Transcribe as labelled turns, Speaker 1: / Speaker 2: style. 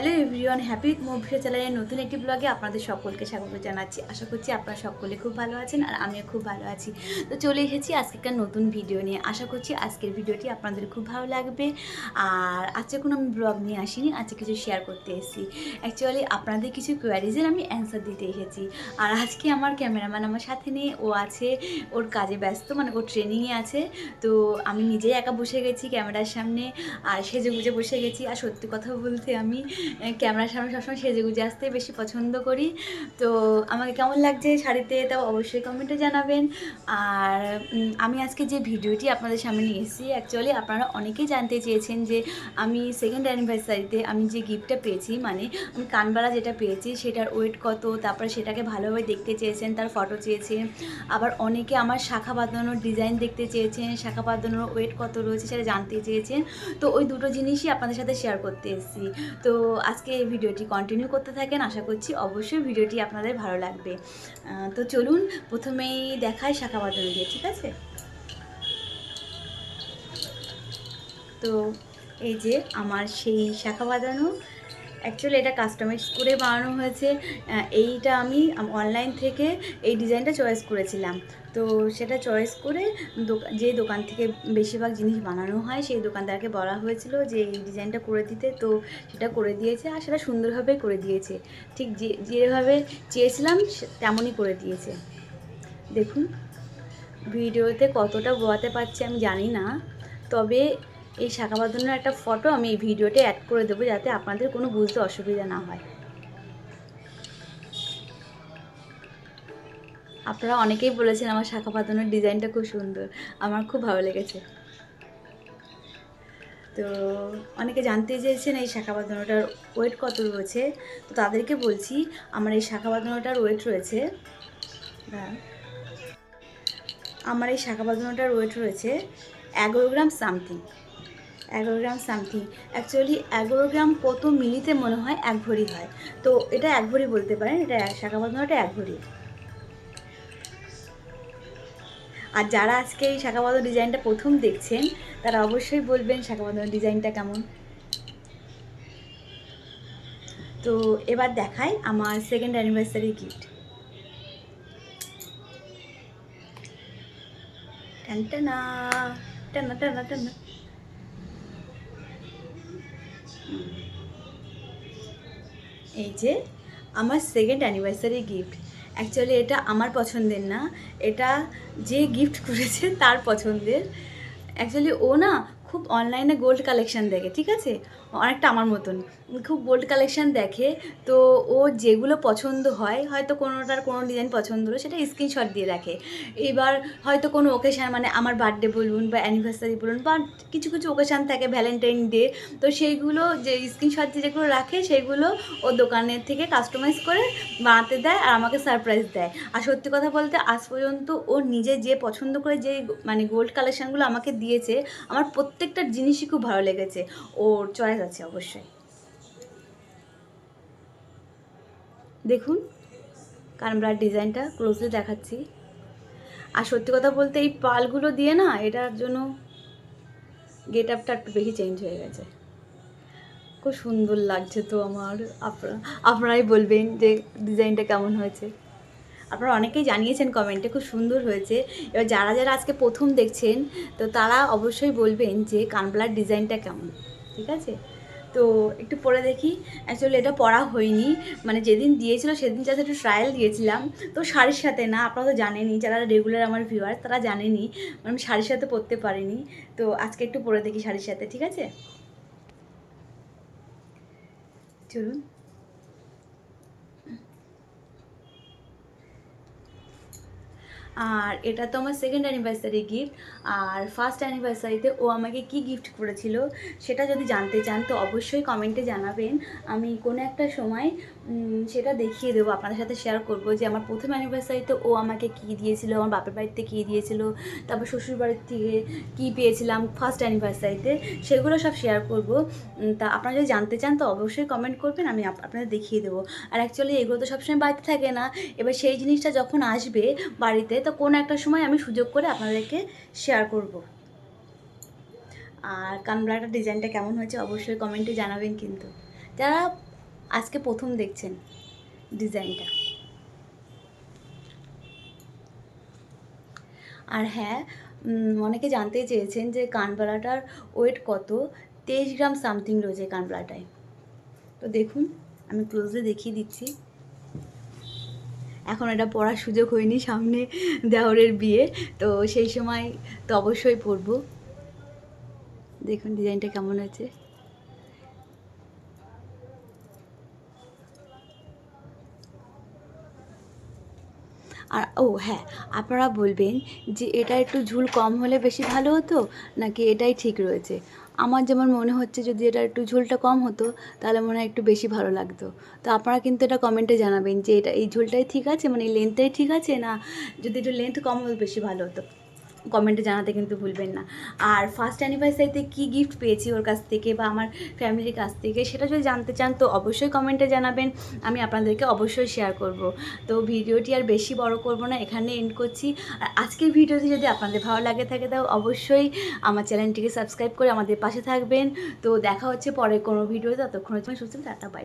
Speaker 1: ela everyone happy movie চ্যানেলের নতুন একটি ব্লগে আপনাদের সকলকে স্বাগত জানাচ্ছি। আশা করছি আপনারা সকলে খুব ভালো আছেন আর আমিও খুব ভালো আছি। তো চলে এসেছি আজকে একটা নতুন ভিডিও নিয়ে। আশা করছি আজকের ভিডিওটি আপনাদের খুব ভালো লাগবে। আর আজকে কোনো আমি ব্লগ নিয়ে আসিনি, আজকে কিছু শেয়ার করতে এসেছি। অ্যাকচুয়ালি আপনাদের কিছু কোয়ারিজের আমি অ্যান্সার দিতে এসেছি। আর আজকে আমার ক্যামেরাম্যান আমার সাথে নেই, ও আছে, ওর কাজে ব্যস্ত মানে ওর ট্রেনিংয়ে আছে। তো আমি নিজেই একা বসে গেছি ক্যামেরার সামনে, আর সেজে গুজে বসে গেছি। আর সত্যি কথা বলতে আমি ক্যামেরার সামনে সবসময় সেজে গুজে আসতে বেশি পছন্দ করি। তো আমাকে কেমন লাগছে শাড়িতে তাও অবশ্যই কমেন্টে জানাবেন। আর আমি আজকে যে ভিডিওটি আপনাদের সামনে নিয়ে এসেছি অ্যাকচুয়ালি আপনারা অনেকেই জানতে চেয়েছেন যে আমি সেকেন্ড অ্যানিভার্সারিতে আমি যে গিফটটা পেয়েছি মানে আমি কানবালা যেটা পেয়েছি, সেটার ওয়েট কত, তারপরে সেটাকে ভালোভাবে দেখতে চেয়েছেন, তার ফটো চেয়েছেন, আবার অনেকে আমার শাখা বাঁধানোর ডিজাইন দেখতে চেয়েছেন, শাখা বাঁধানোর ওয়েট কত রয়েছে সেটা জানতে চেয়েছেন। তো ওই দুটো জিনিসই আপনাদের সাথে শেয়ার করতে এসেছি। তো আজকে এই ভিডিওটি কন্টিনিউ করতে থাকেন, আশা করছি অবশ্যই ভিডিওটি আপনাদের ভালো লাগবে। তো চলুন, প্রথমেই দেখায় শাখা বাঁধানো দিয়ে, ঠিক আছে? তো এই যে আমার সেই শাখা বাঁধানো অ্যাকচুয়ালি এটা কাস্টমাইজ করে বানানো হয়েছে। এইটা আমি অনলাইন থেকে এই ডিজাইনটা চয়েস করেছিলাম। তো সেটা চয়েস করে যে দোকান থেকে বেশিরভাগ জিনিস বানানো হয়, সেই দোকানদারকে বলা হয়েছিল যে এই ডিজাইনটা করে দিতে। তো সেটা করে দিয়েছে আর সেটা সুন্দরভাবে করে দিয়েছে। ঠিক যে, যেভাবে চেয়েছিলাম তেমনই করে দিয়েছে। দেখুন, ভিডিওতে কতটা বোয়াতে পারছি আমি জানি না। তবে এই শাখা বাঁধানোর একটা ফটো আমি এই ভিডিওতে অ্যাড করে দেবো যাতে আপনাদের কোনো বুঝতে অসুবিধা না হয়। আপনারা অনেকেই বলেছেন আমার শাখা বাঁধানোর ডিজাইনটা খুব সুন্দর। আমার খুব ভালো লেগেছে। তো অনেকে জানতে চেয়েছেন এই শাখা বাঁধানোটার ওয়েট কত রয়েছে? তো তাদেরকে বলছি, আমার এই শাখা বাঁধানোটার ওয়েট রয়েছে দাঁড়ান। আমার এই শাখা বাঁধানোটার ওয়েট রয়েছে এগারো গ্রাম সামথিং এগারো গ্রাম সামথিং। অ্যাকচুয়ালি এগারো গ্রাম কত মিলিতে মনে হয় এক ভরি হয়? তো এটা এক ভরি বলতে পারেন, এটা শাখা বাঁধানোটা এক ভরি। আর যারা আজকে এই শাখা বাঁধানো ডিজাইনটা প্রথম দেখছেন, তারা অবশ্যই বলবেন শাখা বাঁধানো ডিজাইনটা কেমন। তো এবার দেখাই আমার সেকেন্ড অ্যানিভার্সারি গিফট টানটানা টানা টানা টানা এই যে আমার সেকেন্ড অ্যানিভার্সারি গিফট অ্যাকচুয়ালি এটা আমার পছন্দের না। এটা যে গিফট করেছে তার পছন্দের। অ্যাকচুয়ালি ও না খুব অনলাইনে গোল্ড কালেকশন দেখে, ঠিক আছে? অনেকটা আমার মতন। খুব গোল্ড কালেকশন দেখে, তো ও যেগুলো পছন্দ হয়, হয়তো কোনোটার কোনো ডিজাইন পছন্দ হলো, সেটা স্ক্রিনশট দিয়ে রাখে। এবার হয়তো কোনো ওকেশান মানে আমার বার্থডে বলুন বা অ্যানিভার্সারি বলুন বা কিছু কিছু ওকেশান থাকে ভ্যালেন্টাইন ডে তো সেইগুলো যে স্ক্রিনশট যেগুলো রাখে, সেগুলো ও দোকানের থেকে কাস্টমাইজ করে বানাতে দেয় আর আমাকে সারপ্রাইজ দেয়। আর সত্যি কথা বলতে, আজ পর্যন্ত ও নিজে যে পছন্দ করে যে মানে গোল্ড কালেকশানগুলো আমাকে দিয়েছে, আমার প্রত্যেকটা জিনিসই খুব ভালো লেগেছে। ওর চয়েস আছে অবশ্যই। দেখুন, কানব্রার ডিজাইনটা ক্লোজলি দেখাচ্ছি। আর সত্যি কথা বলতে এই পালগুলো দিয়ে না, এটার জন্য গেট আপটা একটু বেশি চেঞ্জ হয়ে গেছে। খুব সুন্দর লাগছে তো আমার। আপনারা, আপনারাই বলবেন যে ডিজাইনটা কেমন হয়েছে। আপনারা অনেকেই জানিয়েছেন কমেন্টে খুব সুন্দর হয়েছে। এবার যারা যারা আজকে প্রথম দেখছেন, তো তারা অবশ্যই বলবেন যে কানবলার ডিজাইনটা কেমন, ঠিক আছে? তো একটু পরে দেখি। অ্যাকচুয়ালি এটা পড়া হয়নি। মানে যেদিন দিয়েছিল সেদিন যাতে একটু ট্রায়াল দিয়েছিলাম। তো শাড়ির সাথে না, আপনারা তো জানেনি যারা রেগুলার আমার ভিউয়ার তারা জানেনি মানে আমি শাড়ির সাথে পরতে পারিনি। তো আজকে একটু পরে দেখি শাড়ির সাথে, ঠিক আছে? চলুন। আর এটা তো আমার সেকেন্ড অ্যানিভার্সারি গিফট আর ফার্স্ট অ্যানিভার্সারিতে ও আমাকে কি গিফট করেছিল সেটা যদি জানতে চান তো অবশ্যই কমেন্টে জানাবেন। আমি কোনো একটা সময় সেটা দেখিয়ে দেবো, আপনাদের সাথে শেয়ার করব যে আমার প্রথম অ্যানিভার্সারিতে ও আমাকে কি দিয়েছিল, আমার বাপের বাড়িতে কী দিয়েছিল, তারপর শ্বশুর বাড়ির থেকে কী পেয়েছিলাম ফার্স্ট অ্যানিভার্সারিতে সেগুলো সব শেয়ার করব। তা আপনারা যদি জানতে চান তো অবশ্যই কমেন্ট করবেন, আমি আপ- আপনাদের দেখিয়ে দেবো। আর অ্যাকচুয়ালি এগুলো তো সবসময় বাড়িতে থাকে না, এবার সেই জিনিসটা যখন আসবে বাড়িতে, তো কোনো একটা সময় আমি সুযোগ করে আপনাদেরকে শেয়ার করব। আর কানব্লাটার ডিজাইনটা কেমন হয়েছে অবশ্যই কমেন্টে জানাবেন কিন্তু। যারা আজকে প্রথম দেখছেন ডিজাইনটা। আর হ্যাঁ অনেকে জানতে চেয়েছেন যে কানবালাটার ওয়েট কত? তেইশ গ্রাম সামথিং রয়েছে কানবালাটায়। তো দেখুন, আমি ক্লোজলি দেখিয়ে দিচ্ছি। এখন এটা পড়ার সুযোগ হয়নি সামনে দেওরের বিয়ে, তো সেই সময় তো অবশ্যই পরবো দেখুন ডিজাইনটা কেমন হয়েছে। আর, ও হ্যাঁ আপনারা বলবেন যে এটা একটু ঝুল কম হলে বেশি ভালো হতো নাকি এটাই ঠিক রয়েছে? আমার যেমন মনে হচ্ছে যদি এটা একটু ঝুলটা কম হতো তাহলে মনে হয় একটু বেশি ভালো লাগতো। তো আপনারা কিন্তু এটা কমেন্টে জানাবেন যে এটা এই ঝুলটাই ঠিক আছে? মানে এই লেন্থটাই ঠিক আছে? না যদি একটু লেন্থ কম হতো বেশি ভালো হতো। কমেন্টে জানাতে কিন্তু ভুলবেন না। আর ফার্স্ট অ্যানিভার্সারিতে কী গিফট পেয়েছি ওর কাছ থেকে বা আমার ফ্যামিলির কাছ থেকে সেটা যদি জানতে চান তো অবশ্যই কমেন্টে জানাবেন, আমি আপনাদেরকে অবশ্যই শেয়ার করব। তো ভিডিওটি আর বেশি বড় করব না এখানে এন্ড করছি। আর আজকের ভিডিওটি যদি আপনাদের ভালো লাগে থাকে তাও অবশ্যই আমার চ্যানেলটিকে সাবস্ক্রাইব করে আমাদের পাশে থাকবেন। তো দেখা হচ্ছে পরে কোনো ভিডিও ততক্ষণ সুস্থ টাটা বাই